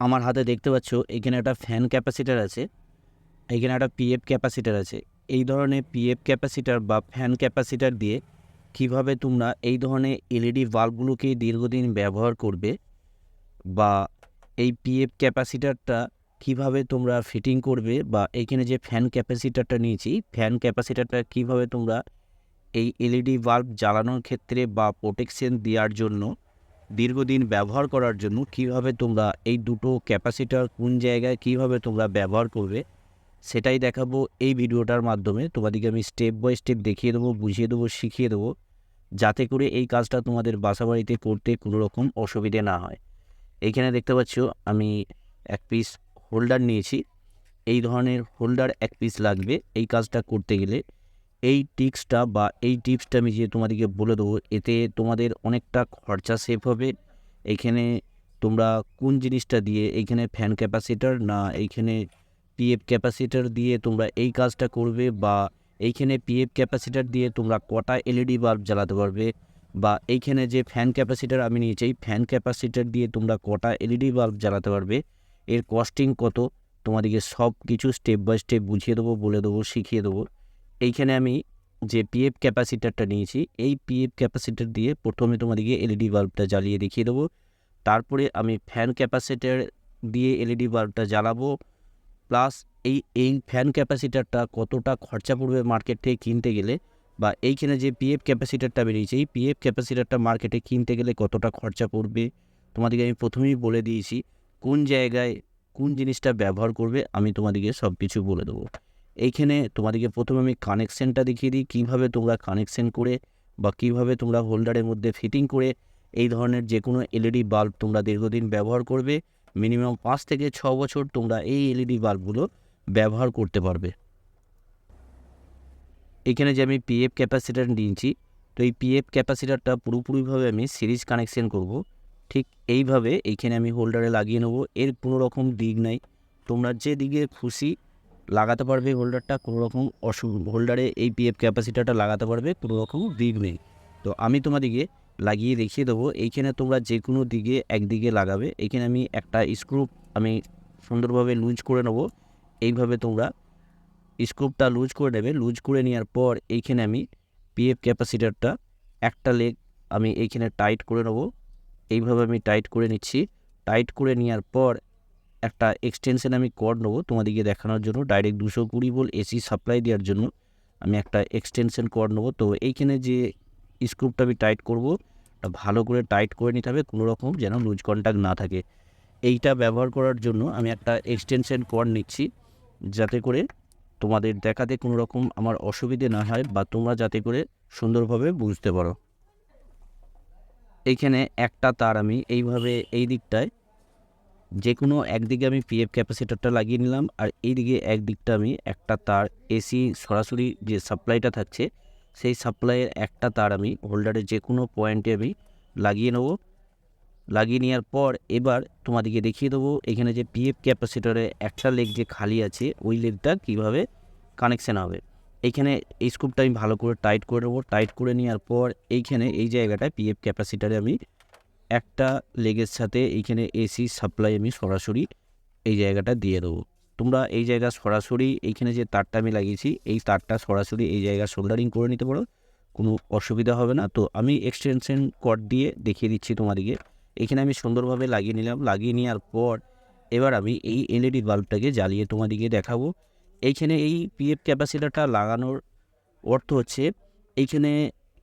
আমার হাতে দেখতে পাচ্ছ, এখানে একটা ফ্যান ক্যাপাসিটার আছে, এখানে একটা পিএফ ক্যাপাসিটার আছে। এই ধরনের পিএফ ক্যাপাসিটার বা ফ্যান ক্যাপাসিটার দিয়ে কীভাবে তোমরা এই ধরনের এলইডি বাল্বগুলোকে দীর্ঘদিন ব্যবহার করবে বা এই পিএফ ক্যাপাসিটারটা কীভাবে তোমরা ফিটিং করবে বা এইখানে যে ফ্যান ক্যাপাসিটারটা নিয়েছি ফ্যান ক্যাপাসিটারটা কীভাবে তোমরা এই এলইডি বাল্ব জ্বালানোর ক্ষেত্রে বা প্রোটেকশন দেওয়ার জন্য দীর্ঘদিন ব্যবহার করার জন্য কীভাবে তোমরা এই দুটো ক্যাপাসিটার কোন জায়গায় কীভাবে তোমরা ব্যবহার করবে, সেটাই দেখাবো এই ভিডিওটার মাধ্যমে। তোমাদেরকে আমি স্টেপ বাই স্টেপ দেখিয়ে দেবো, বুঝিয়ে দেবো, শিখিয়ে দেবো, যাতে করে এই কাজটা তোমাদের বাসাবাড়িতে করতে কোনো রকম অসুবিধে না হয়। এইখানে দেখতে পাচ্ছ, আমি এক পিস হোল্ডার নিয়েছি। এই ধরনের হোল্ডার এক পিস লাগবে এই কাজটা করতে গেলে। এই টিপসটা বা এই টিপসটা আমি যে তোমাদেরকে বলে দেবো, এতে তোমাদের অনেকটা খরচা সেভ হবে। এইখানে তোমরা কোন জিনিসটা দিয়ে এইখানে ফ্যান ক্যাপাসিটার না এইখানে পিএফ ক্যাপাসিটার দিয়ে তোমরা এই কাজটা করবে বা এইখানে পিএফ ক্যাপাসিটার দিয়ে তোমরা কটা এলইডি বাল্ব জ্বালাতে পারবে বা এইখানে যে ফ্যান ক্যাপাসিটার আমি নিয়েছি ফ্যান ক্যাপাসিটার দিয়ে তোমরা কটা এলইডি বাল্ব জ্বালাতে পারবে। এর কস্টিং কত, তোমাদেরকে সব কিছু স্টেপ বাই স্টেপ বুঝিয়ে দেবো, বলে দেবো, শিখিয়ে দেবো। এইখানে আমি যে পিএফ ক্যাপাসিটারটা নিয়েছি, এই পিএফ ক্যাপাসিটার দিয়ে প্রথমে তোমাদেরকে এলইডি বাল্বটা জ্বালিয়ে দেখিয়ে দেবো। তারপরে আমি ফ্যান ক্যাপাসিটার দিয়ে এলইডি বাল্বটা জ্বালাবো। প্লাস এই এই ফ্যান ক্যাপাসিটারটা কতটা খরচা পড়বে মার্কেট থেকে কিনতে গেলে বা এইখানে যে পিএফ ক্যাপাসিটারটা বেরিয়েছে এই পিএফ ক্যাপাসিটারটা মার্কেটে কিনতে গেলে কতটা খরচা পড়বে? তোমাদেরকে আমি প্রথমেই বলে দিয়েছি, কোন জায়গায় কোন জিনিসটা ব্যবহার করবে, আমি তোমাদেরকে সব কিছু বলে দেবো। এইখানে তোমাদেরকে প্রথমে আমি কানেকশানটা দেখিয়ে দিই, কীভাবে তোমরা কানেকশান করে বা কীভাবে তোমরা হোল্ডারের মধ্যে ফিটিং করে এই ধরনের যে কোনো এলইডি বাল্ব তোমরা দীর্ঘদিন ব্যবহার করবে। মিনিমাম পাঁচ থেকে ছ বছর তোমরা এই এলইডি বাল্বগুলো ব্যবহার করতে পারবে। এখানে যে আমি পিএফ ক্যাপাসিটার নিয়েছি, তো এই পিএফ ক্যাপাসিটারটা পুরোপুরিভাবে আমি সিরিজ কানেকশন করব। ঠিক এইভাবে এইখানে আমি হোল্ডারে লাগিয়ে নেব, এর কোনো রকম দিক নাই। তোমরা যে দিকে খুশি লাগাতে পারবে হোল্ডারটা কোনো রকম অসু হোল্ডারে এই পিএফ ক্যাপাসিটারটা লাগাতে পারবে কোনো রকম দিক নেই। তো আমি তোমাদেরকে লাগিয়ে দেখিয়ে দেবো, এইখানে তোমরা যে কোনো দিকে একদিকে লাগাবে। এখানে আমি একটা স্ক্রু আমি সুন্দরভাবে লুজ করে নেব। এইভাবে তোমরা স্ক্রুপটা লুজ করে নেবে। লুজ করে নেওয়ার পর এইখানে আমি পিএফ ক্যাপাসিটারটা একটা লেগ আমি এইখানে টাইট করে নেব। এইভাবে আমি টাইট করে নিচ্ছি। টাইট করে নেওয়ার পর একটা এক্সটেনশন আমি কর্ড নেব তোমাদেরকে দেখানোর জন্য। ডাইরেক্ট দুশো কুড়ি বল এসি সাপ্লাই দেওয়ার জন্য আমি একটা এক্সটেনশন কর্ড নেব। তো এইখানে যে স্ক্রুপটা আমি টাইট করব ভালো করে টাইট করে নিতে হবে, কোনো রকম যেন লুজ কন্ট্যাক্ট না থাকে। এইটা ব্যবহার করার জন্য আমি একটা এক্সটেনশন কর্ড নিচ্ছি, যাতে করে তোমাদের দেখাতে কোনো রকম আমার অসুবিধে না হয় বা তোমরা যাতে করে সুন্দরভাবে বুঝতে পারো। এইখানে একটা তার আমি এইভাবে এই দিকটায় যে কোনো একদিকে আমি পিএফ ক্যাপাসিটারটা লাগিয়ে নিলাম আর এই দিকে একদিকটা আমি একটা তার এসি সরাসরি যে সাপ্লাইটা থাকছে, সেই সাপ্লাইয়ের একটা তার আমি হোল্ডারের যে কোনো পয়েন্টে আমি লাগিয়ে নেব। লাগিয়ে নেওয়ার পর এবার তোমাদেরকে দেখিয়ে দেবো এখানে যে পিএফ ক্যাপাসিটারে একটা লেগ যে খালি আছে, ওই লেগটা কীভাবে কানেকশান হবে। এইখানে এই স্কুপটা আমি ভালো করে টাইট করে নেব। টাইট করে নেওয়ার পর এইখানে এই জায়গাটায় পিএফ ক্যাপাসিটারে আমি একটা লেগের সাথে এইখানে এসি সাপ্লাই আমি সরাসরি এই জায়গাটা দিয়ে দেবো। তোমরা এই জায়গা সরাসরি এইখানে যে তারটা আমি লাগিয়েছি, এই তারটা সরাসরি এই জায়গা সোল্ডারিং করে নিতে পারো, কোনো অসুবিধা হবে না। তো আমি এক্সটেনশন কর্ড দিয়ে দেখিয়ে দিচ্ছি তোমাদেরকে। এখানে আমি সুন্দরভাবে লাগিয়ে নিলাম। লাগিয়ে নেওয়ার পর এবার আমি এই এলইডি বাল্বটাকে জ্বালিয়ে তোমাদেরকে দেখাবো। এইখানে এই পিএফ ক্যাপাসিটারটা লাগানোর অর্থ হচ্ছে, এইখানে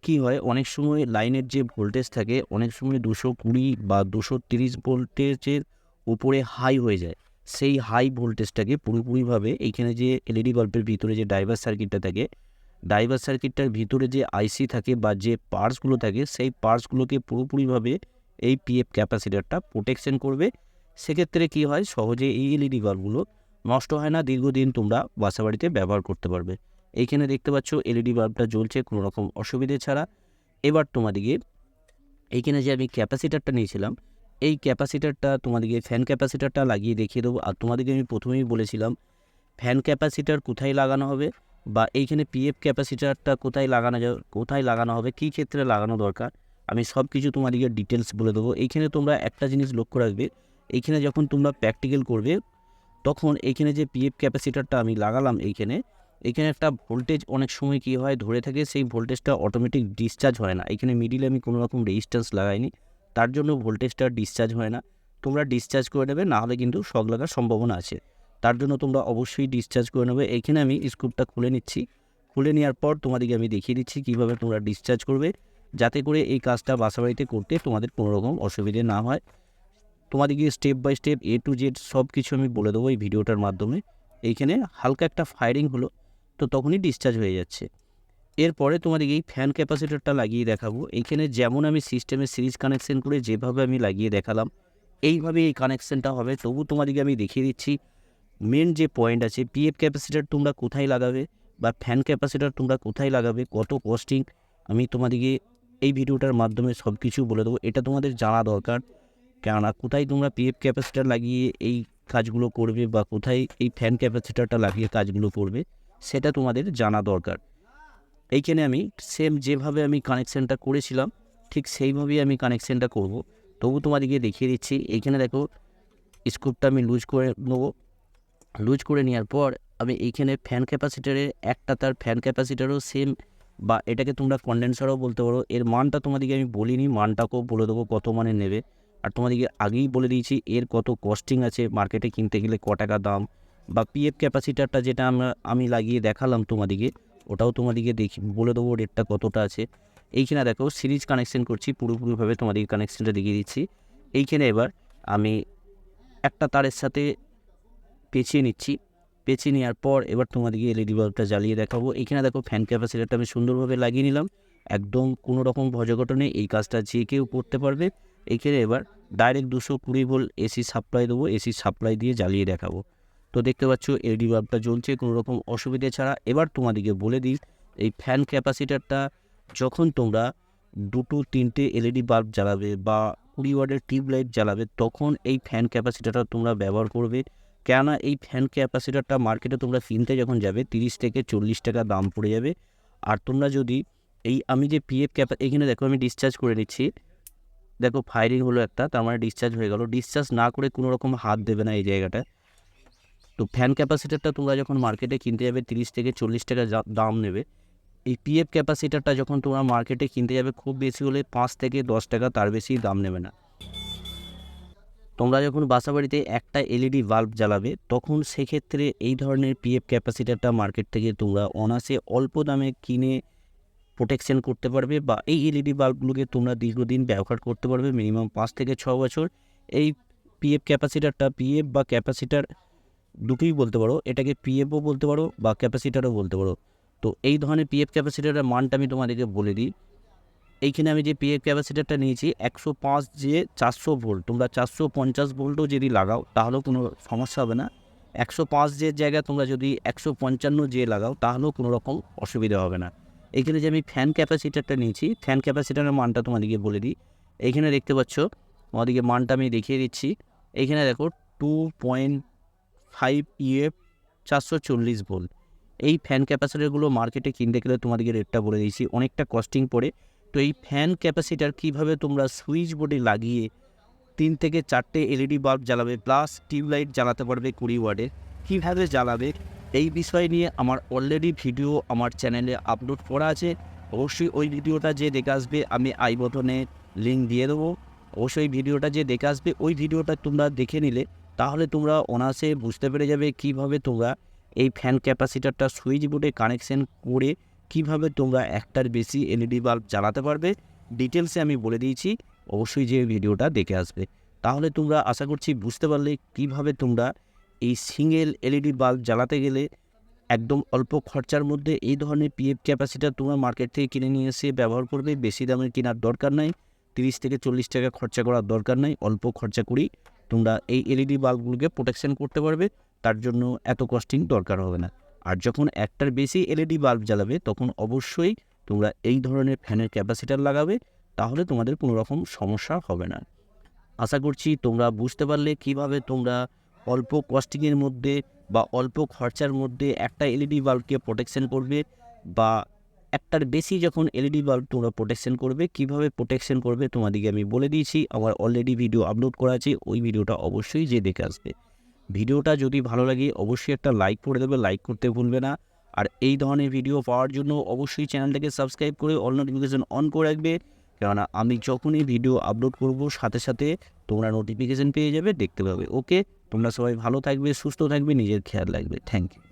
কি হয়? অনেক সময় লাইনের যে ভোল্টেজ থাকে, অনেক সময় দুশো কুড়ি বা দুশো তিরিশ ভোল্টেজের উপরে হাই হয়ে যায়। সেই হাই ভোল্টেজটাকে পুরোপুরিভাবে এইখানে যে এলইডি বাল্বের ভিতরে যে ড্রাইভার সার্কিটটা থাকে ড্রাইভার সার্কিটটার ভিতরে যে আইসি থাকে বা যে পার্টসগুলো থাকে, সেই পার্টসগুলোকে পুরোপুরিভাবে এই পিএফ ক্যাপাসিটারটা প্রোটেকশন করবে। সেক্ষেত্রে কি হয়? সহজে এই এলইডি বাল্বগুলো নষ্ট হয় না, দীর্ঘদিন তোমরা বাসাবাড়িতে ব্যবহার করতে পারবে। এইখানে দেখতে পাচ্ছ এলইডি বাল্বটা জ্বলছে কোনো রকম অসুবিধে ছাড়া। এবার তোমাদেরকে এইখানে যে আমি ক্যাপাসিটারটা নিয়েছিলাম, এই ক্যাপাসিটারটা তোমাদেরকে ফ্যান ক্যাপাসিটারটা লাগিয়ে দেখিয়ে দেবো। আর তোমাদেরকে আমি প্রথমেই বলেছিলাম, ফ্যান ক্যাপাসিটার কোথায় লাগানো হবে বা এইখানে পিএফ ক্যাপাসিটারটা কোথায় লাগানো যাবে কোথায় লাগানো হবে, কী ক্ষেত্রে লাগানো দরকার, আমি সব কিছু তোমাদেরকে ডিটেলস বলে দেবো। এইখানে তোমরা একটা জিনিস লক্ষ্য রাখবে, এইখানে যখন তোমরা প্র্যাকটিক্যাল করবে, তখন এইখানে যে পিএফ ক্যাপাসিটারটা আমি লাগালাম এইখানে এখানে একটা ভোল্টেজ অনেক সময় কী হয়, ধরে থাকে সেই ভোল্টেজটা অটোমেটিক ডিসচার্জ হয় না। এখানে মিডিলে আমি কোনো রকম রেজিস্ট্যান্স লাগাইনি, তার জন্য ভোল্টেজটা ডিসচার্জ হয় না। তোমরা ডিসচার্জ করে নেবে, না হলে কিন্তু শক লাগার সম্ভাবনা আছে। তার জন্য তোমরা অবশ্যই ডিসচার্জ করে নেবে। এইখানে আমি স্কুপটা খুলে নিচ্ছি। খুলে নেওয়ার পর তোমাদেরকে আমি দেখিয়ে দিচ্ছি কীভাবে তোমরা ডিসচার্জ করবে, যাতে করে এই কাজটা বাসাবাড়িতে করতে তোমাদের কোনো রকম অসুবিধে না হয়। তোমাদেরকে step by step A to Z সব কিছু আমি বলে দেবো এই ভিডিওটার মাধ্যমে। এইখানে হালকা একটা ফায়ারিং হলো। তো তখনই ডিসচার্জ হয়ে যাচ্ছে। এরপরে তোমাদেরকে এই ফ্যান ক্যাপাসিটারটা লাগিয়ে দেখাবো। এইখানে যেমন আমি সিস্টেমে সিরিজ কানেকশন করে যেভাবে আমি লাগিয়ে দেখালাম, এইভাবে এই কানেকশনটা হবে। তবু তোমাদেরকে আমি দেখিয়ে দিচ্ছি মেন যে পয়েন্ট আছে পিএফ ক্যাপাসিটার তোমরা কোথায় লাগাবে বা ফ্যান ক্যাপাসিটার তোমরা কোথায় লাগাবে, কত কস্টিং আমি তোমাদেরকে এই ভিডিওটার মাধ্যমে সব কিছু বলে দেবো। এটা তোমাদের জানা দরকার, কেননা কোথায় তোমরা পিএফ ক্যাপাসিটার লাগিয়ে এই কাজগুলো করবে বা কোথায় এই ফ্যান ক্যাপাসিটারটা লাগিয়ে কাজগুলো করবে সেটা তোমাদের জানা দরকার। এইখানে আমি সেম যেভাবে আমি কানেকশানটা করেছিলাম, ঠিক সেইভাবেই আমি কানেকশানটা করব। তবু তোমাদেরকে দেখিয়ে দিচ্ছি, এইখানে দেখো স্ক্রুপটা আমি লুজ করে নেব। লুজ করে নেওয়ার পর আমি এইখানে ফ্যান ক্যাপাসিটারের একটা তার ফ্যান ক্যাপাসিটারও সেম বা এটাকে তোমরা কন্ডেন্সারও বলতে পারো। এর মানটা তোমাদেরকে আমি বলিনি, মানটাকেও বলে দেবো কত মানে নেবে। আর তোমাদেরকে আগেই বলে দিয়েছি, এর কত কস্টিং আছে মার্কেটে কিনতে গেলে ক টাকা দাম বা পিএফ ক্যাপাসিটারটা যেটা আমরা, আমি লাগিয়ে দেখালাম তোমাদেরকে ওটাও তোমাদেরকে দেখি, বলে দেবো রেটটা কতটা আছে। এইখানে দেখো সিরিজ কানেকশন করছি, পুরোপুরিভাবে তোমাদেরকে কানেকশনটা দেখিয়ে দিচ্ছি। এইখানে এবার আমি একটা তারের সাথে পেঁচিয়ে নিচ্ছি। পেঁচিয়ে নেওয়ার পর এবার তোমাদেরকে এলইডি বাল্বটা জ্বালিয়ে দেখাবো। এখানে দেখো ফ্যান ক্যাপাসিটারটা আমি সুন্দরভাবে লাগিয়ে নিলাম। একদম কোনো রকম ভজঘটনে এই কাজটা যে কেউ করতে পারবে। এখানে এবার ডাইরেক্ট দুশো কুড়ি ভোল্ট এসি সাপ্লাই দেবো এসি সাপ্লাই দিয়ে জ্বালিয়ে দেখাবো। তো দেখতে পাচ্ছ, এলইডি বাল্বটা জ্বলছে, কোনো রকম অসুবিধে ছাড়া। এবার তোমাদেরকে বলে দিই, এই ফ্যান ক্যাপাসিটারটা যখন তোমরা দুটো, তিনটে এলইডি বাল্ব জ্বালাবে বা কুড়ি ওয়ার্ডের টিউব লাইট জ্বালাবে, তখন এই ফ্যান ক্যাপাসিটারটা তোমরা ব্যবহার করবে। কেননা এই ফ্যান ক্যাপাসিটারটা মার্কেটে তোমরা কিনতে যখন যাবে, তিরিশ থেকে চল্লিশ টাকা দাম পড়ে যাবে। আর তোমরা যদি এই, আমি যে পিএফ ক্যাপা এখানে দেখো, আমি ডিসচার্জ করে নিচ্ছি। দেখো ফায়ারিং হলো একটা, তার মানে ডিসচার্জ হয়ে গেল। ডিসচার্জ না করে কোনো রকম হাত দেবে না এই জায়গাটা। তো ফ্যান ক্যাপাসিটারটা তোমরা যখন মার্কেটে কিনতে যাবে তিরিশ থেকে চল্লিশ টাকা দাম নেবে, এই পিএফ ক্যাপাসিটারটা যখন তোমরা মার্কেটে কিনতে যাবে খুব বেশি হলে পাঁচ থেকে দশ টাকা তার বেশি দাম নেবে না। তোমরা যখন বাসা বাড়িতে একটা এলইডি বাল্ব জ্বালাবে, তখন সেক্ষেত্রে এই ধরনের পিএফ ক্যাপাসিটারটা মার্কেট থেকে তোমরা অনাসে অল্প দামে কিনে প্রোটেকশন করতে পারবে বা এই এলইডি বাল্বগুলোকে তোমরা দীর্ঘদিন ব্যবহার করতে পারবে মিনিমাম পাঁচ থেকে ছ বছর। এই পিএফ ক্যাপাসিটারটা পিএফ বা ক্যাপাসিটার দুটোই বলতে পারো। এটাকে পিএফও বলতে পারো বা ক্যাপাসিটারও বলতে পারো। তো এই ধরনের পিএফ ক্যাপাসিটারের মানটা আমি তোমাদেরকে বলে দিই। এইখানে আমি যে পিএফ ক্যাপাসিটারটা নিয়েছি, একশো পাঁচ যে চারশো ভোল্ট তোমরা চারশো পঞ্চাশ ভোল্টও যদি লাগাও, তাহলেও কোনো সমস্যা হবে না। একশো পাঁচ যে জায়গায় তোমরা যদি একশো পঞ্চান্ন যে লাগাও, তাহলেও কোনো রকম অসুবিধা হবে না। এইখানে যে আমি ফ্যান ক্যাপাসিটারটা নিয়েছি ফ্যান ক্যাপাসিটারের মানটা তোমাদেরকে বলে দিই। এইখানে দেখতে পাচ্ছ, তোমাদেরকে মানটা আমি দেখিয়ে দিচ্ছি। এইখানে দেখো টু পয়েন্ট ফাইভ ইএফ চারশো চল্লিশ ভোল্ট। এই ফ্যান ক্যাপাসিটারগুলো মার্কেটে কিনতে গেলে তোমাদেরকে রেটটা বলে দিয়েছি, অনেকটা কস্টিং পড়ে। তো এই ফ্যান ক্যাপাসিটার কীভাবে তোমরা সুইচ বোর্ডে লাগিয়ে তিন থেকে চারটে এলইডি বাল্ব জ্বালাবে প্লাস টিউবলাইট জ্বালাতে পারবে কুড়ি ওয়ার্ডের কীভাবে জ্বালাবে, এই বিষয় নিয়ে আমার অলরেডি ভিডিও আমার চ্যানেলে আপলোড করা আছে। অবশ্যই ওই ভিডিওটা যে দেখে আসবে, আমি আই বটনে লিঙ্ক দিয়ে দেবো। অবশ্যই ভিডিওটা যে দেখে আসবে, ওই ভিডিওটা তোমরা দেখে নিলে তাহলে তোমরা অনায়াসে বুঝতে পেরে যাবে কীভাবে তোমরা এই ফ্যান ক্যাপাসিটারটা সুইচ বোর্ডে কানেকশন করে কীভাবে তোমরা একটার বেশি এলইডি বাল্ব জ্বালাতে পারবে। ডিটেলসে আমি বলে দিয়েছি, অবশ্যই যে ভিডিওটা দেখে আসবে। তাহলে তোমরা আশা করছি বুঝতে পারলে কীভাবে তোমরা এই সিঙ্গেল এলইডি বাল্ব জ্বালাতে গেলে একদম অল্প খরচার মধ্যে এই ধরনের পিএফ ক্যাপাসিটার তোমরা মার্কেট থেকে কিনে নিয়ে এসে ব্যবহার করবে। বেশি দামের কেনার দরকার নাই। তিরিশ থেকে চল্লিশ টাকা খরচা করার দরকার নাই। অল্প খরচা করেই তোমরা এই এলইডি বাল্বগুলোকে প্রোটেকশন করতে পারবে, তার জন্য এত কস্টিং দরকার হবে না। আর যখন একটার বেশি এলইডি বাল্ব জ্বালাবে, তখন অবশ্যই তোমরা এই ধরনের ফ্যানের ক্যাপাসিটার লাগাবে, তাহলে তোমাদের কোনো রকম সমস্যা হবে না। আশা করছি তোমরা বুঝতে পারলে কীভাবে তোমরা অল্প কস্টিংয়ের মধ্যে বা অল্প খরচার মধ্যে একটা এলইডি বাল্বকে প্রোটেকশন করবে বা একটার বেশি যখন এলইডি বাল্ব তোমরা প্রোটেকশন করবে, কীভাবে প্রোটেকশন করবে তোমাদেরকে আমি বলে দিয়েছি, আমার অলরেডি ভিডিও আপলোড করা আছে, ওই ভিডিওটা অবশ্যই যে দেখে আসবে। ভিডিওটা যদি ভালো লাগে, অবশ্যই একটা লাইক করে দেবে লাইক করতে ভুলবে না। আর এই ধরনের ভিডিও পাওয়ার জন্য অবশ্যই চ্যানেলটাকে সাবস্ক্রাইব করে অল নোটিফিকেশন অন করে রাখবে। কেননা আমি যখনই ভিডিও আপলোড করব, সাথে সাথে তোমরা নোটিফিকেশন পেয়ে যাবে, দেখতে পাবে। ওকে তোমরা সবাই ভালো থাকবে, সুস্থ থাকবে, নিজের খেয়াল রাখবে। Thank you